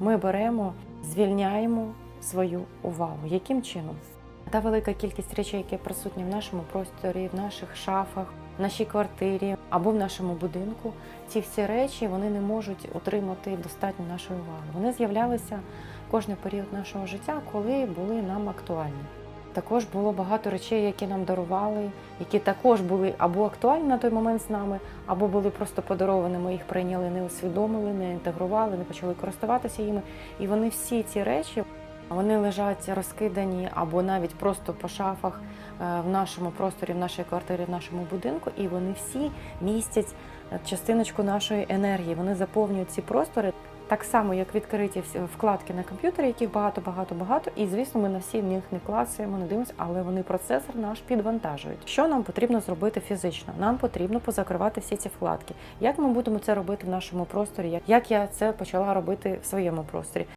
ми беремо, звільняємо свою увагу. Яким чином? Та велика кількість речей, які присутні в нашому просторі, в наших шафах, в нашій квартирі або в нашому будинку, ці всі речі вони не можуть отримати достатньо нашої уваги. Вони з'являлися кожний період нашого життя, коли були нам актуальні. Також було багато речей, які нам дарували, які також були або актуальні на той момент з нами, або були просто подаровані. Ми їх прийняли, не усвідомили, не інтегрували, не почали користуватися їми. І вони всі ці речі вони лежать розкидані або навіть просто по шафах е, в нашому просторі, в нашій квартирі, в нашому будинку, і вони всі містять е, частиночку нашої енергії. Вони заповнюють ці простори. Так само, як відкриті вкладки на комп'ютері, яких багато, багато, багато. І звісно, ми на всі в них не клацаємо, не дивимося, але вони процесор наш підвантажують. Що нам потрібно зробити фізично? Нам потрібно позакривати всі ці вкладки. Як ми будемо це робити в нашому просторі? Як я це почала робити в своєму просторі?